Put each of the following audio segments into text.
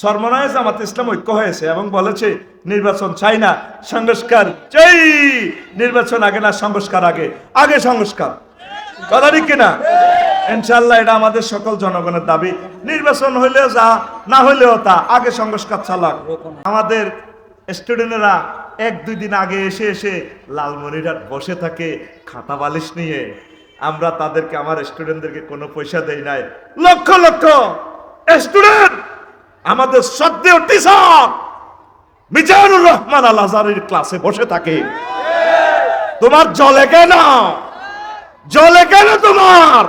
সর্বনয় জামাত ইসলাম ঐক্য হয়েছে এবং বলেছে, নির্বাচন চাই না, সংস্কার চাই। নির্বাচন আগে না, সংস্কার আগে। আগে সংস্কার। কথা ঠিক কিনা? ইনশাল্লাহ এটা আমাদের সকল জনগণের দাবি। নির্বাচন হইলে যা, না হইলেও তা। আগে সংস্কার চালাক আমাদের স্টুডেন্টরা এক, দুই দিন আগে এসে এসে লালমনিরহাট বসে থাকে, খাতা বালিশ নিয়ে। আমরা তাদেরকে, আমার স্টুডেন্টদেরকে কোনো পয়সা দেই নাই। লক্ষ লক্ষ স্টুডেন্ট! আমাদের শ্রদ্ধেয় টিচার মিজানুর রহমান আল আজারের ক্লাসে বসে থাকে। তোমার জলে কেন? জলে কেন তোমার?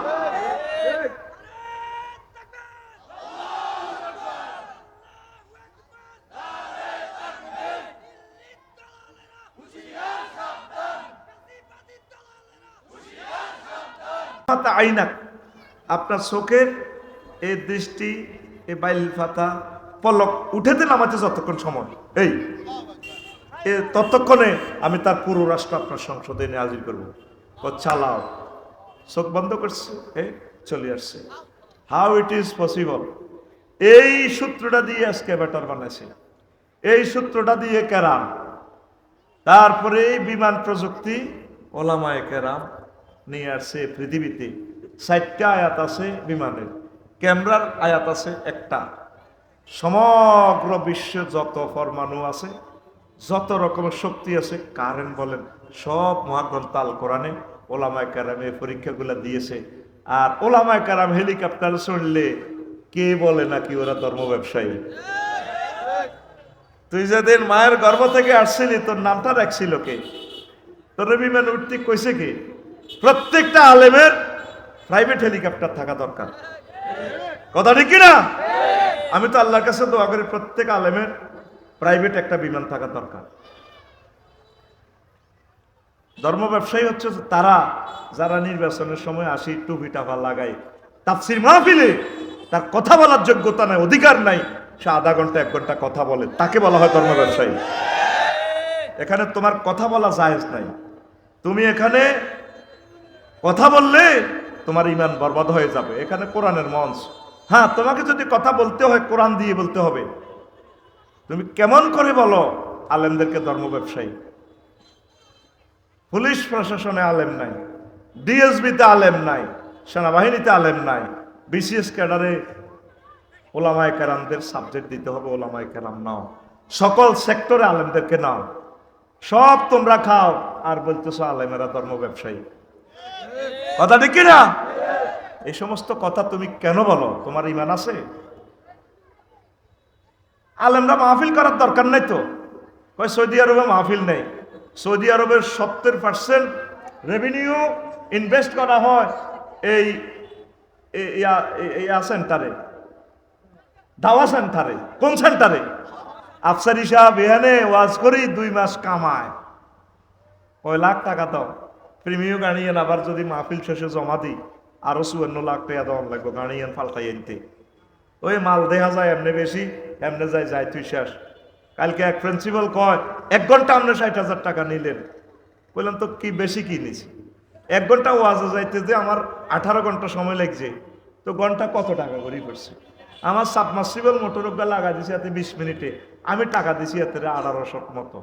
আপনার চোখের এই দৃষ্টি এই বাইল ফাতা, পলক, উঠে দিন আমাদের যতক্ষণ সময়। এই, এ ততক্ষণে আমি তার পুরো রাষ্ট্র আপনার সংসদে নিয়ে হাজির করব। চালাও। চোখ বন্ধ করছে এই চলে আসছে। হাউ ইট ইজ পসিবল এই সূত্রটা দিয়ে আজকে ব্যাটার বানাইছে। এই সূত্রটা দিয়ে কেরাম। তারপরে এই বিমান প্রযুক্তি ওলামায় কেরাম নিয়ে আসছে পৃথিবীতে। চারটা আয়াত আছে বিমানের। ক্যামেরার আয়াত আছে একটা। সমগ্র বিশ্বে যত পরমাণু আছে, যত রকমের শক্তি আছে, কারেন্ট বলেন, সব মহাগ্রন্থ আল কোরআনে ওলামায় কারাম এই পরীক্ষাগুলো দিয়েছে। আর ওলামায় কারাম হেলিকপ্টার চড়লে কে বলে নাকি ওরা ধর্ম ব্যবসায়ী? তুই যেদিন মায়ের গর্ভ থেকে আসছিলি, তোর নামটা রাখছিল কে? তোর বিমান উঠতে কইছে কি? প্রত্যেকটা আলেমের প্রাইভেট হেলিকপ্টার থাকা দরকার। কথা ঠিক না আমি তো আল্লাহর কাছে দোয়া করি, প্রত্যেক আলেমের প্রাইভেট একটা বিমান থাকা দরকার। ধর্ম ব্যবসায়ী হচ্ছে তারা যারা নির্বাচনের সময় আসি টুপি টাকা লাগায়, তাফসির মাহফিলে তার কথা বলার যোগ্যতা নাই, অধিকার নাই, সে আধা ঘণ্টা, এক ঘণ্টা কথা বলে। তাকে বলা হয় ধর্ম ব্যবসায়ী। এখানে তোমার কথা বলা জায়েজ নাই। তুমি এখানে কথা বললে তোমার ইমান বরবাদ হয়ে যাবে। এখানে কোরআনের মঞ্চ। হ্যাঁ তোমাকে যদি কথা বলতে হয়, কোরআন দিয়ে বলতে হবে। তুমি কেমন করে বলো, আলেমদেরকে ধর্ম ব্যবসায়ী পুলিশ প্রশাসনে আলেম নাই, ডিএসবিতে আলেম নাই, সেনাবাহিনীতে আলেম নাই, বিসিএস ক্যাডারে ওলামায় কেরামদের সাবজেক্ট দিতে হবে, ওলামায় কেরাম নাও। সকল সেক্টরে আলেমদেরকে নাও। সব তোমরা খাও, আর বলতেছো আলেমেরা ধর্ম ব্যবসায়ী কথা ঠিক না এই সমস্ত কথা তুমি কেন বলো? তোমার ইমান আছে? আলেমরা মাহফিল করার দরকার নাই তো। সৌদি আরবে মাহফিল নেই। সৌদি আরবের সত্তর পার্সেন্ট রেভিনিউ ইনভেস্ট করা হয় এই ইয়া- সেন্টারে দাওয়া সেন্টারে কোন সেন্টারে আফসারি সাহেব এখানে ওয়াজ করি, দুই মাস কামায়। কয়, লাখ টাকা দাও। প্রিমিয় গাড়িয়েন আবার যদি মাহফিল শেষে জমা দিই। আরও চুয়ান্ন লাখ টাকা দেওয়ার লাগবে, গাড়িয়েন পাল্টাই আনতে ওই মাল দেখা যায় এমনি বেশি, এমনি যায় যায় তুই শেষ। কালকে এক প্রিন্সিপাল কয়, এক ঘণ্টা আপনি ষাট হাজার টাকা নিলেন। বললাম, তো কি বেশি কি নিছি? এক ঘণ্টা ওয়াজে যাইতে যে আমার আঠারো ঘণ্টা সময় লাগছে। তো ঘণ্টা কত টাকা করে করছে? আমার সাবমার্সিবল মোটর লাগা দিছি এতে বিশ মিনিটে। আমি টাকা দিছি এতে আঠারোশো মতো।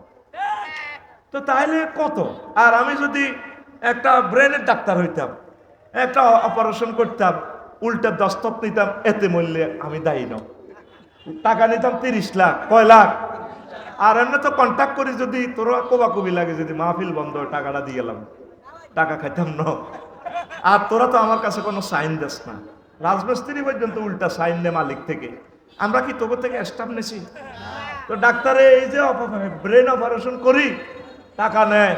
তো তাইলে কত? আর আমি যদি একটা ব্রেনের ডাক্তার হইতাম একটা অপারেশন করতাম, উল্টা দস্তক নিতাম, এতে মূল্যে আমি দায়ী ন টাকা নিতাম তিরিশ লাখ, কয় লাখ? আর এমনি তো কন্ট্যাক্ট করি যদি তোরা কোবাকুবি লাগে যদি মাহফিল বন্ধ, টাকাটা দিয়ে গেলাম। টাকা খাইতাম ন আর তোরা তো আমার কাছে কোনো সাইন দেস না। রাজমিস্ত্রি পর্যন্ত উল্টা সাইন নে মালিক থেকে। আমরা কি তোকে থেকে স্টাফ নেছি? তো ডাক্তারে এই যে ব্রেন অপারেশন করি, টাকা নেয়।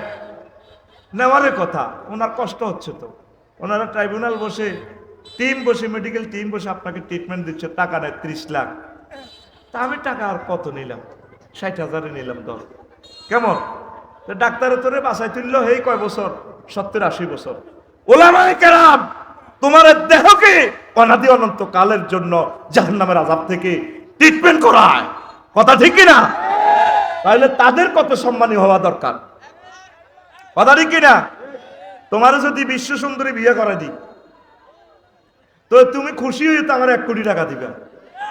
নেওয়ারে কথা, ওনার কষ্ট হচ্ছে তো। ওনারা ট্রাইব্যুনাল বসে, টিম বসে, মেডিকেল টিম বসে আপনাকে ট্রিটমেন্ট দিচ্ছে, টাকা নেয়, ত্রিশ লাখ। তা আমি টাকা আর কত নিলাম? ষাট হাজারে নিলাম ধর। কেমন? ডাক্তারে তোরে বাসায় তুললো এই কয় বছর? সত্তর আশি বছর। ওলামায় কেরাম, তোমার দেহকে অনাদি অনন্ত কালের জন্য জাহান্নামের আজাব থেকে ট্রিটমেন্ট করায়। কথা ঠিক না? তাহলে তাদের কত সম্মানী হওয়া দরকার? কথা ঠিক কিনা তোমার যদি বিশ্ব সুন্দরী বিয়ে করে দিই, তো তুমি খুশি হয়ে তো আমার এক কোটি টাকা দিবে।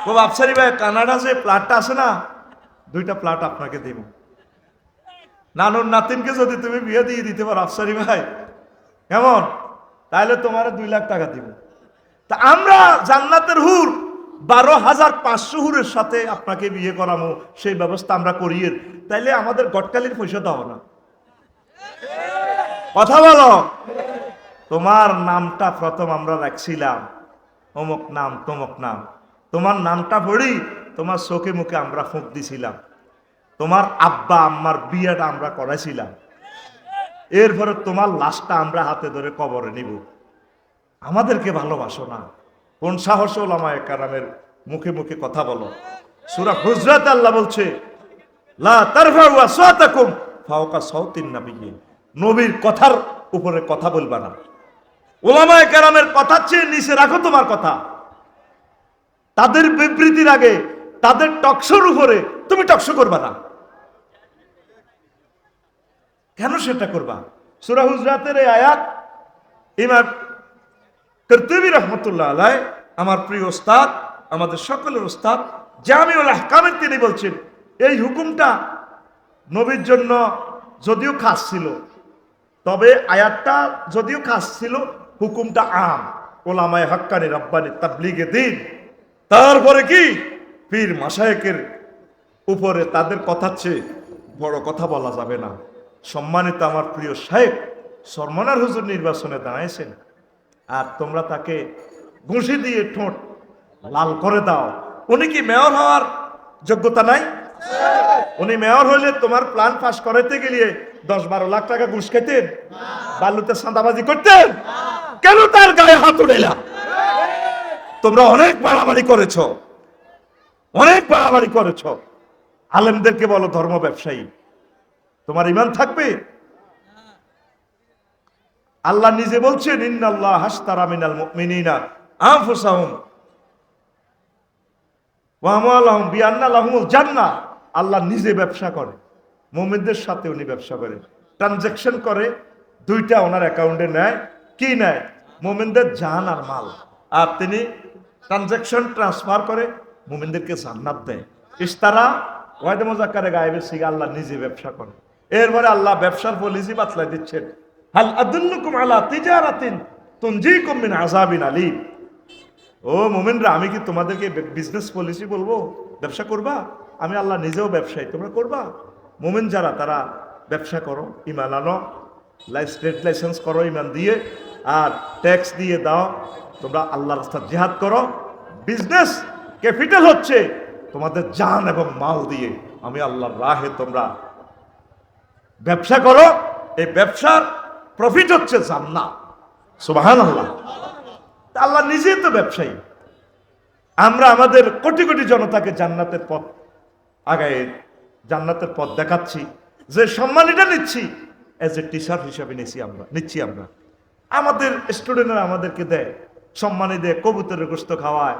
ও আফসারি ভাই, কানাডা যে প্লাটটা আছে না, দুইটা প্লাট আপনাকে দেব। নানুর নাতিনকে যদি তুমি বিয়ে দিয়ে দিতে পারো, আফসারি ভাই, কেমন? তাহলে তোমার দুই লাখ টাকা দিব। তা আমরা জান্নাতের হুর, বারো হাজার পাঁচশো হুরের সাথে আপনাকে বিয়ে করামো, সেই ব্যবস্থা আমরা করিয়ে, তাইলে আমাদের গটকালির পয়সা দাও না। কথা বলো। তোমার নামটা প্রথম আমরা রাখছিলাম। অমুক নাম, তমুক নাম। তোমার নামটা পড়ি, তোমার চোখে মুখে আমরা ফুঁক দিছিলাম। তোমার আব্বা, আম্মার বিয়েটা আমরা করাইছিলাম। এরপরে তোমার লাশটা আমরা হাতে ধরে কবরে নিব। আমাদেরকে ভালোবাসো না। কোন সাহস ওলামায় কারামের মুখে মুখে কথা বলো। সুরা হুজরাত আল্লাহ বলছে, লা তারফাউ আসওয়াতাকুম ফাওকা সাউতিন নাবিয়্যি নবীর কথার উপরে কথা বলবা না। ওলামায় কেরামের কথা চেয়ে নিচে রাখো তোমার কথা। তাদের বিবৃতির আগে, তাদের টকশোর উপরে তুমি টকশো করবা না। কেন সেটা করবা? সুরা হুজরাতের এই আয়াত, ইমাম কর্তুবী রহমতুল্লাহ আলাই আমার প্রিয় ওস্তাদ আমাদের সকলের ওস্তাদ জামিউল আহকামের তিনি বলছেন, এই হুকুমটা নবীর জন্য যদিও খাস ছিল তবে আয়াতটা যদিও খাস ছিল হুকুমটা আম। ওলামায় হাক্কানি রব্বানি তাবলিগে দিন। তারপরে কি? পীর মাসায়েকের উপরে তাদের কথা চেয়ে বড় কথা বলা যাবে না। সম্মানিত আমার প্রিয় সাহেব সরমনার হুজুর নির্বাচনে দাঁড়াইছেন। আর তোমরা তাকে ঘুষি দিয়ে ঠোঁট লাল করে দাও। উনি কি মেয়র হওয়ার যোগ্যতা নাই? উনি মেয়র হইলে তোমার প্ল্যান পাস করাইতে গেলিয়ে দশ বারো লাখ টাকা ঘুষ খেতেন বালুতে সাদাবাজি করতেন। কেন তার গায়ে হাত উড়েলা তোমরা অনেক বাড়াবাড়ি করেছ। অনেক বাড়াবাড়ি করেছ। আলেমদেরকে বলো ধর্ম ব্যবসায়ী। তোমার ইমান থাকবে? আল্লাহ নিজে বলছেন, ইন্নাল্লাহ হাসতারা মিনাল মুমিনিনা আনফুসাহুম ওয়া আমওয়ালাহুম বিআন্না লাহুমুল আল্লাহ নিজে ব্যবসা করে। মুমিনদের সাথে উনি ব্যবসা করে। ট্রানজ্যাকশন করে, দুইটা ওনার অ্যাকাউন্টে নেয়। কি নেয়? মুমিনদের জান আর মাল। আর তিনি ট্রানজ্যাকশন ট্রান্সফার করে মুমিনদেরকে জান্নাত দেয়। ইস্তারা ওয়াইদে মোজাক্কারে গায়েবের সিগা আল্লাহ নিজে ব্যবসা করে। এরপরে আল্লাহ ব্যবসার পলিসি বাতলাই দিচ্ছেন। হাল আদুল্লুকুম আলা তিজারাতিন তুনজিকুম মিন আযাবিন আলীম। ও মোমেনরা, আমি কি তোমাদেরকে বিজনেস পলিসি বলব? ব্যবসা করবা? আমি আল্লাহ নিজেও ব্যবসায়ী, তোমরা করবা? মোমেন যারা, তারা ব্যবসা করো, ইমান আনো স্টেট লাইসেন্স করো, ইমান দিয়ে, আর ট্যাক্স দিয়ে দাও, তোমরা আল্লাহ রাস্তা জেহাদ করো। বিজনেস ক্যাপিটাল হচ্ছে তোমাদের জান এবং মাল দিয়ে আমি আল্লাহর রাহে তোমরা ব্যবসা করো। এই ব্যবসার প্রফিট হচ্ছে জান্নাত। সুবাহান আল্লাহ আল্লাহ নিজেই তো ব্যবসায়ী। আমরা আমাদের কোটি কোটি জনতাকে জান্নাতের পথ আগায় জান্নাতের পথ দেখাচ্ছি। যে সম্মান এটা নিচ্ছি। এজ এ টিচার হিসাবে নিচ্ছি আমরা নিচ্ছি আমরা। আমাদের স্টুডেন্টরা আমাদেরকে দেয়, সম্মানে দেয়, কবুতরের গোস্ত খাওয়ায়।